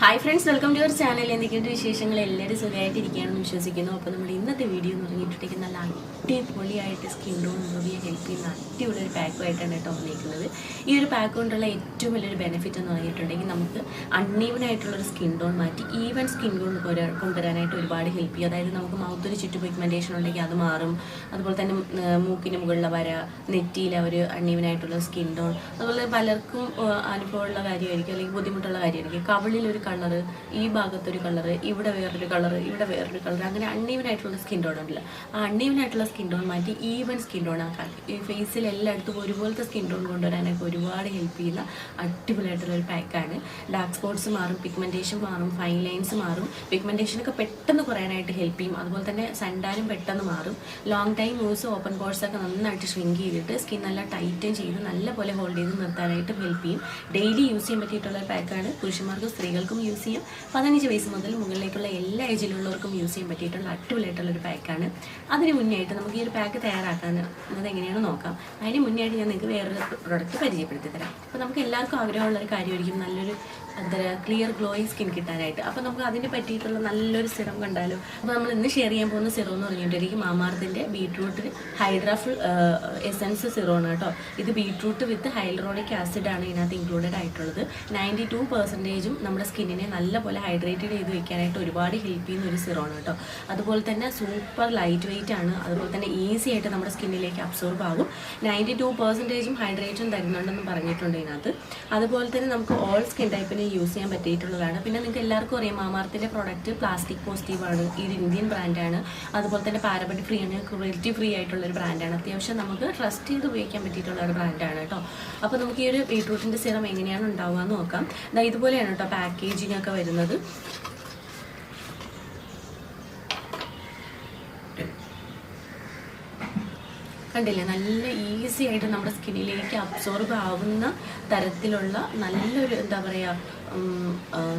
Hi friends welcome to your channel എന്തൊക്കെയുണ്ട് വിശേഷങ്ങൾ? എല്ലാവരും സുഖമായിട്ടിരിക്കുകയാണെന്ന് വിശ്വസിക്കുന്നു. അപ്പോൾ നമ്മൾ ഇന്നത്തെ വീഡിയോ എന്ന് പറഞ്ഞിട്ടുണ്ടെങ്കിൽ നല്ല അടിപൊളിയായിട്ട് സ്കിൻ ടോൺ ഇമ്പ്രൂവ് ഹെൽപ്പ് ചെയ്യുന്ന അടിപൊളി ഒരു പാക്കുമായിട്ടാണ് കേട്ടോ വന്നിരിക്കുന്നത്. ഈ ഒരു പാക്ക് കൊണ്ടുള്ള ഏറ്റവും വലിയൊരു ബെനിഫിറ്റ് എന്ന് പറഞ്ഞിട്ടുണ്ടെങ്കിൽ നമുക്ക് അൺഈവൻ ആയിട്ടുള്ള ഒരു സ്കിൻ ടോൺ മാറ്റി ഈവൻ സ്കിൻ ടോൺ കൊണ്ടുവരാനായിട്ട് ഒരുപാട് ഹെൽപ്പ് ചെയ്യും. അതായത് നമുക്ക് മൗത്തൊരു ചുറ്റു പിഗ്മെന്റേഷൻ ഉണ്ടെങ്കിൽ അത് മാറും. അതുപോലെ തന്നെ മൂക്കിന് മുകളിലെ വര നെറ്റിയിലെ ഒരു അൺഈവൻ ആയിട്ടുള്ള സ്കിൻ ടോൺ അതുപോലെ പലർക്കും അനുഭവമുള്ള കാര്യമായിരിക്കും അല്ലെങ്കിൽ ബുദ്ധിമുട്ടുള്ള കാര്യമായിരിക്കും. കവിളിൽ ഒരു കളറ് ഈ ഭാഗത്തൊരു കളറ് ഇവിടെ വേറൊരു കളറ് ഇവിടെ വേറൊരു കളർ അങ്ങനെ അൺഈവൻ ആയിട്ടുള്ള സ്കിൻ ടോൺ ഉണ്ടല്ലോ. ആ അൺഈവൻ ആയിട്ടുള്ള സ്കിൻ ടോൺ മാറ്റി ഈവൻ സ്കിൻ ടോൺ ആക്കാൻ. ഈ ഫേസിൽ എല്ലായിടത്തും ഒരുപോലത്തെ സ്കിൻ ടോൺ കൊണ്ടുവരാനൊക്കെ ഒരുപാട് ഹെൽപ്പ് ചെയ്യുന്ന അടിപൊളിയായിട്ടുള്ള ഒരു പാക്കാണ് ഡാർക്ക് സ്പോട്ട്സ് മാറും പിഗ്മെന്റേഷൻ മാറും ഫൈൻ ലൈൻസ് മാറും. പിഗ്മെന്റേഷനൊക്കെ പെട്ടെന്ന് കുറയാനായിട്ട് ഹെൽപ്പ് ചെയ്യും. അതുപോലെ തന്നെ സണ്ടാനും പെട്ടെന്ന് മാറും. Long time use open pores ഒക്കെ നന്നായിട്ട് ഷ്രിങ്ക് ചെയ്തിട്ട് സ്കിൻ നല്ല ടൈറ്റും ചെയ്ത് നല്ലപോലെ ഹോൾഡ് ചെയ്ത് നിർത്താനായിട്ടും ഹെൽപ്പ് ചെയ്യും. ഡെയിലി യൂസ് ചെയ്യാൻ പറ്റിയിട്ടുള്ള പാക്കാണ് പുരുഷന്മാർക്കും സ്ത്രീകൾക്കും യൂസ് ചെയ്യാം. പതിനഞ്ച് വയസ്സ് മുതൽ മുകളിലേക്കുള്ള എല്ലാ ഏജിലുള്ളവർക്കും യൂസ് ചെയ്യാൻ പറ്റിയിട്ടുള്ള അടിപൊളിയായിട്ടുള്ള ഒരു പാക്കാണ്. അതിന് മുന്നേ ആയിട്ട് നമുക്ക് ഈ ഒരു പാക്ക് തയ്യാറാക്കാൻ അത് എങ്ങനെയാണ് നോക്കാം. അതിന് മുന്നേ ആയിട്ട് ഞാൻ നിങ്ങൾക്ക് വേറൊരു പ്രൊഡക്റ്റ് പരിചയപ്പെടുത്തി തരാം. അപ്പോൾ നമുക്ക് എല്ലാവർക്കും ആഗ്രഹമുള്ളൊരു കാര്യമായിരിക്കും. നല്ലൊരു എന്താ പറയുക ക്ലിയർ ഗ്ലോയിങ് സ്കിൻ കിട്ടാനായിട്ട്. അപ്പോൾ നമുക്ക് അതിന് പറ്റിയിട്ടുള്ള നല്ലൊരു സിറം കണ്ടാലോ? അപ്പോൾ നമ്മൾ ഇന്ന് ഷെയർ ചെയ്യാൻ പോകുന്ന സിറം എന്ന് പറഞ്ഞിട്ടുണ്ടെങ്കിൽ മാമാർത്തിന്റെ ബീട്രൂട്ട് ഹൈഡ്രാഫുൾ എസൻസ് സിറോ ആണ് കേട്ടോ. ഇത് ബീട്രൂട്ട് വിത്ത് ഹൈഡ്രോണിക് ആസിഡ് ആണ് ഇതിനകത്ത് ഇൻക്ലൂഡഡ് ആയിട്ടുള്ളത്. നയന്റി ടു പെർസെന്റേജും നമ്മുടെ സ്കിന്നിനെ നല്ലപോലെ ഹൈഡ്രേറ്റഡ് ചെയ്ത് വെക്കാനായിട്ട് ഒരുപാട് ഹെൽപ്പ് ചെയ്യുന്ന ഒരു സിറോ ആണ് കേട്ടോ. അതുപോലെ തന്നെ സൂപ്പർ ലൈറ്റ് വെയിറ്റ് ആണ്. അതുപോലെ തന്നെ ഈസി ആയിട്ട് നമ്മുടെ സ്കിന്നിലേക്ക് അബ്സോർബ് ആകും. നയന്റി ടു പെർസെന്റേജും ഹൈഡ്രേറ്റും തരുന്നുണ്ടെന്ന് പറഞ്ഞിട്ടുണ്ട് ഇതിനകത്ത്. അതുപോലെ തന്നെ നമുക്ക് ഓൾ സ്കിൻ ടൈപ്പിന് യൂസ് ചെയ്യാൻ പറ്റിയിട്ടുള്ളതാണ്. പിന്നെ നിങ്ങൾക്ക് എല്ലാവർക്കും അറിയാം മാമാർത്തിന്റെ പ്രോഡക്റ്റ് പ്ലാസ്റ്റിക് പോസിറ്റീവ് ആണ്. ഇത് ഇന്ത്യൻ ബ്രാൻഡാണ് അതുപോലെ തന്നെ പാരബഡി ഫ്രീ ആണ്. ക്രുവൽറ്റി ഫ്രീ ആയിട്ടുള്ള ഒരു ബ്രാൻഡാണ് അത്യാവശ്യം നമുക്ക് ട്രസ്റ്റ് ചെയ്ത് ഉപയോഗിക്കാൻ പറ്റിയിട്ടുള്ള ഒരു ബ്രാൻഡാണ് കേട്ടോ. അപ്പോൾ നമുക്ക് ഈ ഒരു ബീട്രൂട്ടിന്റെ സിറം എങ്ങനെയാണ് ഉണ്ടാവുക എന്ന് നോക്കാം. ഇതുപോലെയാണ് കേട്ടോ പാക്കേജിങ്ങൊക്കെ വരുന്നത്. കണ്ടില്ലേ? നല്ല ഈസി ആയിട്ട് നമ്മുടെ സ്കിന്നിലേക്ക് അബ്സോർബ് ആവുന്ന തരത്തിലുള്ള നല്ലൊരു എന്താ പറയുക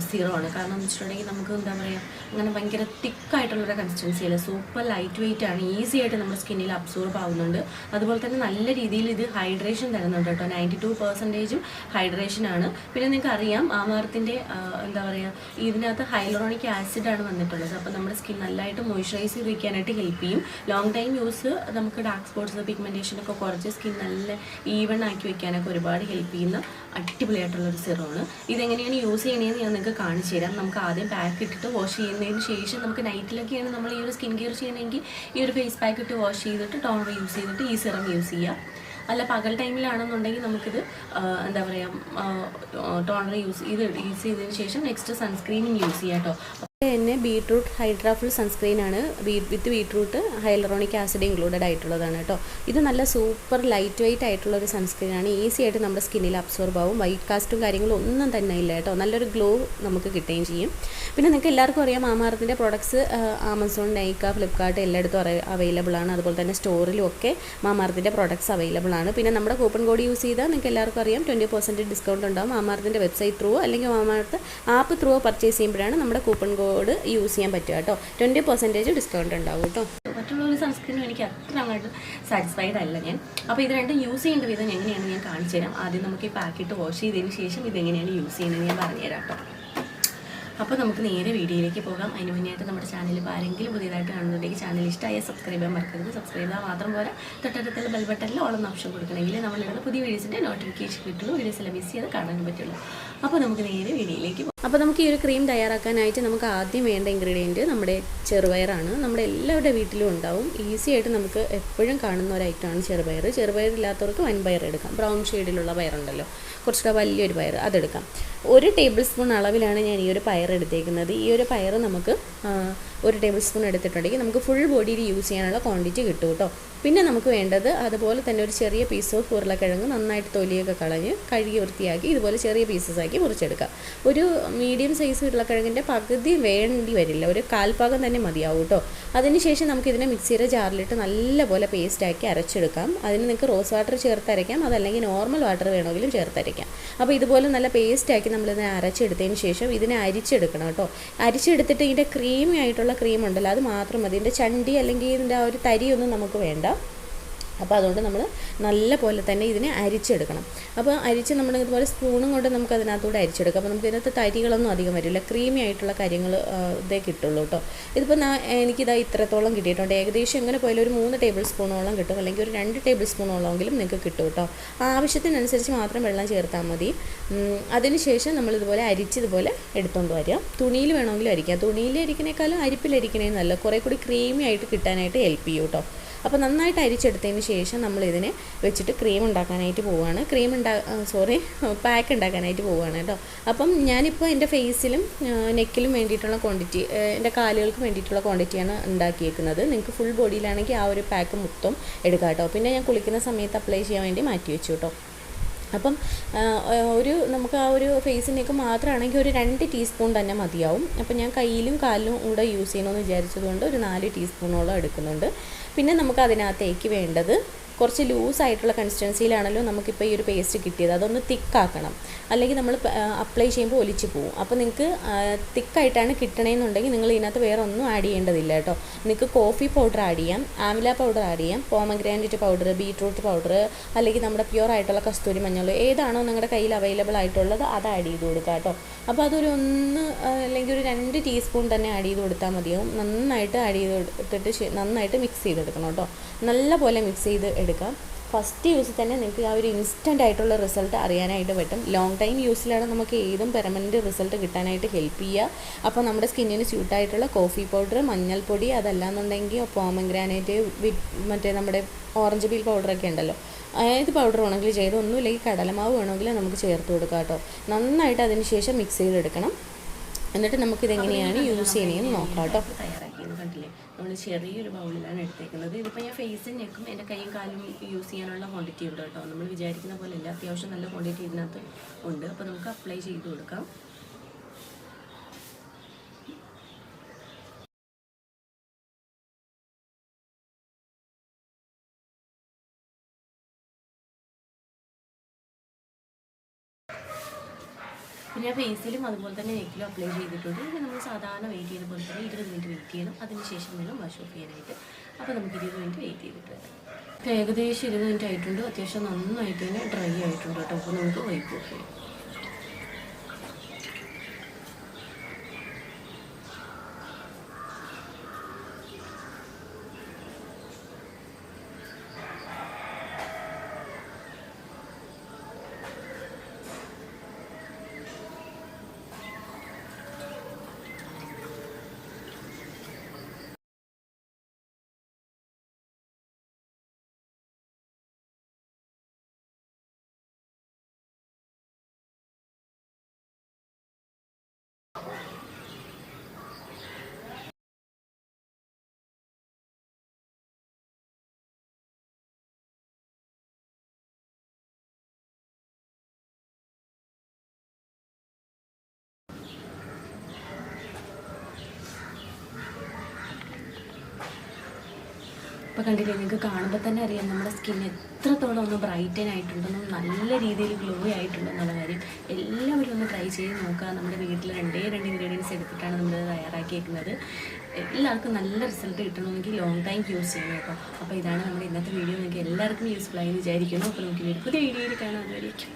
സീറോ ആണ്. കാരണം എന്ന് വെച്ചിട്ടുണ്ടെങ്കിൽ നമുക്ക് എന്താ പറയുക അങ്ങനെ ഭയങ്കര തിക്കായിട്ടുള്ളൊരു കൺസിസ്റ്റൻസി അല്ല? സൂപ്പർ ലൈറ്റ് വെയിറ്റ് ആണ്. ഈസി ആയിട്ട് നമ്മുടെ സ്കിന്നിൽ അബ്സോർബ് ആവുന്നുണ്ട്. അതുപോലെ തന്നെ നല്ല രീതിയിൽ ഇത് ഹൈഡ്രേഷൻ തരുന്നുണ്ട് കേട്ടോ. നയന്റി ടു പെർസെന്റേജും ഹൈഡ്രേഷൻ ആണ്. പിന്നെ നിങ്ങൾക്ക് അറിയാം ആമാരത്തിന്റെ എന്താ പറയുക ഇതിനകത്ത് ഹൈലോറോണിക് ആസിഡ് ആണ് വന്നിട്ടുള്ളത്. അപ്പോൾ നമ്മുടെ സ്കിൻ നല്ലതായിട്ട് മോയ്സ്ചറൈസ് ചെയ്ത് വയ്ക്കാനായിട്ട് ഹെൽപ്പ് ചെയ്യും. ലോങ് ടൈം യൂസ് നമുക്ക് ഡാർക്ക് സ്പോട്ട്സ് പിഗ്മെന്റേഷൻ ഒക്കെ കുറച്ച് സ്കിൻ നല്ല ഈവൺ ആക്കി വെക്കാനൊക്കെ ഒരുപാട് ഹെൽപ്പ് ചെയ്യുന്ന അടിപൊളിയായിട്ടുള്ള ഒരു സിറമാണ് ഇതെങ്ങനെയാണ് യൂസ് ചെയ്യണേന്ന് ഞാൻ നിങ്ങൾക്ക് കാണിച്ചു തരാം. നമുക്ക് ആദ്യം പാക്ക് ഇട്ടിട്ട് വാഷ് ചെയ്യുന്നതിന് ശേഷം നമുക്ക് നൈറ്റിലൊക്കെയാണ് നമ്മൾ ഈ ഒരു സ്കിൻ കെയർ ചെയ്യണമെങ്കിൽ ഈ ഒരു ഫേസ് പാക്ക് ഇട്ട് വാഷ് ചെയ്തിട്ട് ടോണർ യൂസ് ചെയ്തിട്ട് ഈ സിറം യൂസ് ചെയ്യാം. അല്ല പകൽ ടൈമിലാണെന്നുണ്ടെങ്കിൽ നമുക്കിത് എന്താ പറയുക ടോണർ യൂസ് ഇത് യൂസ് ചെയ്തതിന് ശേഷം നെക്സ്റ്റ് സൺസ്ക്രീനും യൂസ് ചെയ്യാം കേട്ടോ തന്നെ ബീട്രൂട്ട് ഹൈഡ്രാഫുൾ സൺസ്ക്രീൻ ആണ് with beetroot hyaluronic acid included ആയിട്ടുള്ളതാണ് കേട്ടോ. ഇത് നല്ല സൂപ്പർ ലൈറ്റ് വെയിറ്റ് ആയിട്ടുള്ള ഒരു സൺസ്ക്രീൻ ആണ് ഈസി ആയിട്ട് നമ്മുടെ സ്കിന്നിൽ അബ്സോർബ് ആവും. വൈറ്റ് കാസ്റ്റും കാര്യങ്ങളും ഒന്നും തന്നെ ഇല്ല കേട്ടോ. നല്ലൊരു ഗ്ലോ നമുക്ക് കിട്ടുകയും ചെയ്യും. പിന്നെ നിങ്ങൾക്ക് എല്ലാവർക്കും അറിയാം മാമാർത്തിന്റെ പ്രോഡക്ട്സ് ആമസോൺ നൈക്ക ഫ്ലിപ്കാർട്ട് എല്ലായിടത്തും അവൈലബിൾ ആണ്. അതുപോലെ തന്നെ സ്റ്റോറിലും ഒക്കെ മാമാർത്തിന്റെ പ്രോഡക്ട്സ് അവൈലബിൾ ആണ്. പിന്നെ നമ്മുടെ കൂപ്പൺ കോഡ് യൂസ് ചെയ്താൽ നിങ്ങൾക്ക് എല്ലാവർക്കും അറിയാം ട്വന്റി പെർസെന്റ് ഡിസ്കൗണ്ട് ഉണ്ടാവും. മാമാർത്തിന്റെ വെബ്സൈറ്റ് ത്രൂ അല്ലെങ്കിൽ മാമാർത്ത് ആപ്പ് ത്രൂ പർച്ചേസ് ചെയ്യുമ്പോഴാണ് നമ്മുടെ കൂപ്പൺ കോഡ് യൂസ് ചെയ്യാൻ പറ്റുക കേട്ടോ. ട്വന്റി പെർസെന്റേജ് ഡിസ്കൗണ്ട് ഉണ്ടാവും കേട്ടോ. മറ്റുള്ള ഒരു സൺസ്ക്രീനും എനിക്ക് അത്ര അങ്ങോട്ട് സാറ്റിസ്ഫൈഡ് അല്ല ഞാൻ. അപ്പോൾ ഇത് രണ്ടും യൂസ് ചെയ്യേണ്ട വിധം എങ്ങനെയാണ് ഞാൻ കാണിച്ചു തരാം. ആദ്യം നമുക്ക് ഈ പാക്കറ്റ് വാഷ് ചെയ്തതിന് ശേഷം ഇതെങ്ങനെയാണ് യൂസ് ചെയ്യുന്നത് ഞാൻ പറഞ്ഞുതരാം കേട്ടോ. അപ്പോൾ നമുക്ക് നേരെ വീഡിയോയിലേക്ക് പോകാം. അതിന് മുന്നേയായിട്ട് നമ്മുടെ ചാനൽ ഇപ്പോൾ ആരെങ്കിലും പുതിയതായിട്ട് കാണുന്നുണ്ടെങ്കിൽ ചാനൽ ഇഷ്ടമായ സബ്സ്ക്രൈബ് ചെയ്യാൻ മറക്കരുത്. സബ്സ്ക്രൈബ് ചെയ്താൽ മാത്രം പോരാ. തൊട്ടടുത്തുള്ള ബെൽ ബട്ടണിൽ ഓപ്ഷൻ കൊടുക്കണമെങ്കിൽ നമ്മളിടുന്ന പുതിയ വീഡിയോസിന്റെ നോട്ടിഫിക്കേഷൻ കിട്ടുള്ളൂ വീഡിയോസ് എല്ലാം മിസ് ചെയ്ത് കാണാൻ പറ്റുള്ളൂ. അപ്പോൾ നമുക്ക് നേരെ വീഡിയോയിലേക്ക് അപ്പോൾ നമുക്ക് ഈ ഒരു ക്രീം തയ്യാറാക്കാനായിട്ട് നമുക്ക് ആദ്യം വേണ്ട ഇൻഗ്രീഡിയന്റ് നമ്മുടെ ചെറുപയറാണ്. നമ്മുടെ എല്ലാവരുടെ വീട്ടിലും ഉണ്ടാവും. ഈസി ആയിട്ട് നമുക്ക് എപ്പോഴും കാണുന്ന ഒരു ഐറ്റമാണ് ചെറുപയർ. ഇല്ലാത്തവർക്ക് വൻപയർ എടുക്കാം. ബ്രൗൺ ഷെയ്ഡിലുള്ള പയറുണ്ടല്ലോ കുറച്ചുകൂടെ വലിയൊരു പയർ അതെടുക്കാം. ഒരു ടേബിൾ സ്പൂൺ അളവിലാണ് ഞാൻ ഈ ഒരു പയർ എടുത്തേക്കുന്നത്. ഈ ഒരു പയർ നമുക്ക് ഒരു ടേബിൾ സ്പൂൺ എടുത്തിട്ടുണ്ടെങ്കിൽ നമുക്ക് ഫുൾ ബോഡിയിൽ യൂസ് ചെയ്യാനുള്ള ക്വാണ്ടിറ്റി കിട്ടും കേട്ടോ. പിന്നെ നമുക്ക് വേണ്ടത് അതുപോലെ തന്നെ ഒരു ചെറിയ പീസ് ഓഫ് ഉരുളക്കിഴങ്ങ് നന്നായിട്ട് തൊലിയൊക്കെ കളഞ്ഞ് കഴുകി വൃത്തിയാക്കി ഇതുപോലെ ചെറിയ പീസസ് ആക്കി മുറിച്ചെടുക്കാം ഒരു മീഡിയം സൈസ് ഉരുളക്കിഴങ്ങിന്റെ പകുതി വേണ്ടി വരില്ല. ഒരു കാൽഭാഗം തന്നെ മതിയാവും കേട്ടോ. അതിനുശേഷം നമുക്ക് ഇതിനെ മിക്സിയുടെ ജാറിലിട്ട് നല്ലപോലെ പേസ്റ്റാക്കി അരച്ചെടുക്കാം. അതിന് നിങ്ങൾക്ക് റോസ് വാട്ടർ ചേർത്തരയ്ക്കാം അതല്ലെങ്കിൽ നോർമൽ വാട്ടർ വേണമെങ്കിലും ചേർത്തരയ്ക്കാം അപ്പോൾ ഇതുപോലെ നല്ല പേസ്റ്റാക്കി നമ്മളിതിനെ അരച്ചെടുത്തതിന് ശേഷം ഇതിനെ അരിച്ചെടുക്കണം കേട്ടോ. അരിച്ചെടുത്തിട്ട് ഇതിന്റെ ക്രീമി ക്രീം ഉണ്ടല്ലോ അത് മാത്രം മതി. ഇതിന്റെ ചണ്ടി അല്ലെങ്കിൽ ഇതിന്റെ ആ ഒരു തരിയൊന്നും നമുക്ക് വേണ്ട. അപ്പോൾ അതുകൊണ്ട് നമ്മൾ നല്ല പോലെ തന്നെ ഇതിനെ അരിച്ചെടുക്കണം. അപ്പോൾ അരിച്ച് നമ്മൾ ഇതുപോലെ സ്പൂണും കൊണ്ട് നമുക്ക് അതിനകത്തൂടെ അരിച്ചെടുക്കാം. അപ്പോൾ നമുക്ക് ഇതിനകത്ത് തരികളൊന്നും അധികം വരില്ല. ക്രീമി ആയിട്ടുള്ള കാര്യങ്ങൾ ഇതേ കിട്ടുള്ളൂ കേട്ടോ ഇതിപ്പോൾ എനിക്കിതാ ഇത്രത്തോളം കിട്ടിയിട്ടുണ്ട്. ഏകദേശം എങ്ങനെ പോയാലും ഒരു മൂന്ന് ടേബിൾ സ്പൂണോളം കിട്ടും. അല്ലെങ്കിൽ ഒരു രണ്ട് ടേബിൾ സ്പൂണോളമെങ്കിലും നിങ്ങൾക്ക് കിട്ടും കേട്ടോ ആവശ്യത്തിനനുസരിച്ച് മാത്രം വെള്ളം ചേർത്താൽ മതി. അതിനുശേഷം നമ്മൾ ഇതുപോലെ അരിച്ചതുപോലെ എടുത്തുകൊണ്ട് വരിക. തുണിയിൽ വേണമെങ്കിലും അരിക്കാം. തുണിയിൽ അരിക്കണേക്കാളും അരിപ്പിലരിക്കണേ നല്ല കുറേ കൂടി ക്രീമി ആയിട്ട് കിട്ടാനായിട്ട് ഹെൽപ്പ് ചെയ്യും കേട്ടോ അപ്പോൾ നന്നായിട്ട് അരിച്ചെടുത്തതിന് ശേഷം നമ്മൾ ഇതിനെ വെച്ചിട്ട് ക്രീം ഉണ്ടാക്കാനായിട്ട് പോവുകയാണ് ക്രീം ഉണ്ടാ സോറി പാക്ക് ഉണ്ടാക്കാനായിട്ട് പോവുകയാണ് കേട്ടോ. അപ്പം ഞാനിപ്പോൾ എന്റെ ഫേസിലും നെക്കിലും വേണ്ടിയിട്ടുള്ള ക്വാണ്ടിറ്റി എന്റെ കാലുകൾക്ക് വേണ്ടിയിട്ടുള്ള ക്വാണ്ടിറ്റിയാണ് ഉണ്ടാക്കിയേക്കുന്നത്. നിങ്ങൾക്ക് ഫുൾ ബോഡിയിലാണെങ്കിൽ ആ ഒരു പാക്ക് മൊത്തം എടുക്കാം കേട്ടോ. പിന്നെ ഞാൻ കുളിക്കുന്ന സമയത്ത് അപ്ലൈ ചെയ്യാൻ വേണ്ടി മാറ്റി വെച്ചു കേട്ടോ. അപ്പം ഒരു നമുക്ക് ആ ഒരു ഫേസിനേക്ക് മാത്രമാണെങ്കിൽ ഒരു രണ്ട് ടീസ്പൂൺ തന്നെ മതിയാവും. അപ്പം ഞാൻ കയ്യിലും കാലിലും കൂടെ യൂസ് ചെയ്യണമെന്ന് വിചാരിച്ചതുകൊണ്ട് ഒരു നാല് ടീസ്പൂണോളം എടുക്കുന്നുണ്ട്. പിന്നെ നമുക്ക് അതിനകത്തേക്ക് വേണ്ടത് കുറച്ച് ലൂസായിട്ടുള്ള കൺസിസ്റ്റൻസിയിലാണല്ലോ നമുക്കിപ്പോൾ ഈ ഒരു പേസ്റ്റ് കിട്ടിയത്. അതൊന്ന് തിക്കാക്കണം അല്ലെങ്കിൽ നമ്മൾ അപ്ലൈ ചെയ്യുമ്പോൾ ഒലിച്ച് പോകും അപ്പോൾ നിങ്ങൾക്ക് തിക്കായിട്ടാണ് കിട്ടണമെന്നുണ്ടെങ്കിൽ നിങ്ങൾ ഇതിനകത്ത് വേറെ ഒന്നും ആഡ് ചെയ്യേണ്ടതില്ല കേട്ടോ. നിങ്ങൾക്ക് കോഫി പൗഡർ ആഡ് ചെയ്യാം ആംല പൗഡർ ആഡ് ചെയ്യാം പോമഗ്രാനൈറ്റ് പൗഡർ ബീട്രൂട്ട് പൗഡർ അല്ലെങ്കിൽ നമ്മുടെ പ്യുവർ ആയിട്ടുള്ള കസ്തൂരി മഞ്ഞൾ ഏതാണോ നിങ്ങളുടെ കയ്യിൽ അവൈലബിൾ ആയിട്ടുള്ളത് അത് ആഡ് ചെയ്ത് കൊടുക്കുക കേട്ടോ. അപ്പോൾ അതൊരു ഒന്ന് അല്ലെങ്കിൽ ഒരു രണ്ട് ടീസ്പൂൺ തന്നെ ആഡ് ചെയ്ത് കൊടുത്താൽ മതിയാവും. നന്നായിട്ട് ആഡ് ചെയ്ത് എടുത്തിട്ട് ശേ- നന്നായിട്ട് മിക്സ് ചെയ്തെടുക്കണം കേട്ടോ. നല്ല പോലെ മിക്സ് ചെയ്ത് എടുക്കാം. ഫസ്റ്റ് യൂസ് തന്നെ നിങ്ങൾക്ക് ആ ഒരു ഇൻസ്റ്റന്റ് ആയിട്ടുള്ള റിസൾട്ട് അറിയാനായിട്ട് പറ്റും. ലോങ് ടൈം യൂസിലാണ് നമുക്ക് ഏതും പെർമനന്റ് റിസൾട്ട് കിട്ടാനായിട്ട് ഹെൽപ്പ് ചെയ്യുക അപ്പോൾ നമ്മുടെ സ്കിന്നിന് സ്യൂട്ടായിട്ടുള്ള കോഫി പൗഡർ മഞ്ഞൾപ്പൊടി അതല്ലാന്നുണ്ടെങ്കിൽ പോമഗ്രാനൈറ്റ് മറ്റേ നമ്മുടെ ഓറഞ്ച് പീൽ പൗഡറൊക്കെ ഉണ്ടല്ലോ. ഏത് പൗഡർ വേണമെങ്കിലും ചെയ്ത് ഒന്നുമില്ലെങ്കിൽ കടലമാവ് വേണമെങ്കിൽ നമുക്ക് ചേർത്ത് കൊടുക്കാം കേട്ടോ. നന്നായിട്ട് അതിന് ശേഷം മിക്സ് ചെയ്തെടുക്കണം. എന്നിട്ട് നമുക്കിതെങ്ങനെയാണ് യൂസ് ചെയ്യണമെന്ന് നോക്കാം കേട്ടോ. ചെറിയൊരു ബൗളിലാണ് എടുത്തേക്കുന്നത്. ഇതിപ്പോൾ ഞാൻ ഫേസും നെക്കും എന്റെ കൈയും കാലും യൂസ് ചെയ്യാനുള്ള ക്വാണ്ടിറ്റി ഉണ്ട് കേട്ടോ. നമ്മൾ വിചാരിക്കുന്ന പോലെ അല്ല. അത്യാവശ്യം നല്ല ക്വാണ്ടിറ്റി ഇതിനകത്ത് ഉണ്ട്. അപ്പോൾ നമുക്ക് അപ്ലൈ ചെയ്ത് കൊടുക്കാം. പിന്നെ ഞാൻ ഫേസിലും അതുപോലെ തന്നെ നെക്കിലും അപ്ലൈ ചെയ്തിട്ടുണ്ട്. ഇത് നമ്മൾ സാധാരണ വെയിറ്റ് ചെയ്ത പോലെ തന്നെ ഇരുപത് മിനിറ്റ് വെയിറ്റ് ചെയ്യണം. അതിനുശേഷം വേണം വാഷ് ഓഫ് ചെയ്യാനായിട്ട്. അപ്പോൾ നമുക്ക് ഇരുപത് മിനിറ്റ് വെയിറ്റ് ചെയ്തിട്ട് വരാം. ഏകദേശം ഇരുപത് മിനിറ്റ് ആയിട്ടുണ്ട്. അത്യാവശ്യം നന്നായിട്ട് തന്നെ ഡ്രൈ ആയിട്ടുണ്ട് കേട്ടോ. അപ്പോൾ നമുക്ക് വൈപ്പ് ഓഫ് ചെയ്യാം. ഇപ്പോൾ കണ്ടില്ലേ നിങ്ങൾക്ക് കാണുമ്പോൾ തന്നെ അറിയാം നമ്മുടെ സ്കിൻ എത്രത്തോളം ഒന്ന് ബ്രൈറ്റൻ ആയിട്ടുണ്ടെന്നും നല്ല രീതിയിൽ ഗ്ലോ ആയിട്ടുണ്ടെന്നുള്ള കാര്യം. എല്ലാവരും ഒന്ന് ട്രൈ ചെയ്ത് നോക്കുക. നമ്മുടെ വീട്ടിൽ രണ്ടേ രണ്ട് ഇൻഗ്രീഡിയൻസ് എടുത്തിട്ടാണ് നമ്മൾ തയ്യാറാക്കിയേക്കുന്നത്. എല്ലാവർക്കും നല്ല റിസൾട്ട് കിട്ടണമെങ്കിൽ ലോങ് ടൈം യൂസ് ചെയ്യണം കേട്ടോ. അപ്പോൾ ഇതാണ് നമ്മുടെ ഇന്നത്തെ വീഡിയോ നിങ്ങൾക്ക് എല്ലാവർക്കും യൂസ്ഫുൾ ആയി വിചാരിക്കുന്നു. അപ്പോൾ നമുക്ക് ഒരു പുതിയ വീഡിയോയിൽ കാണാൻ അതുവരെയൊക്കെ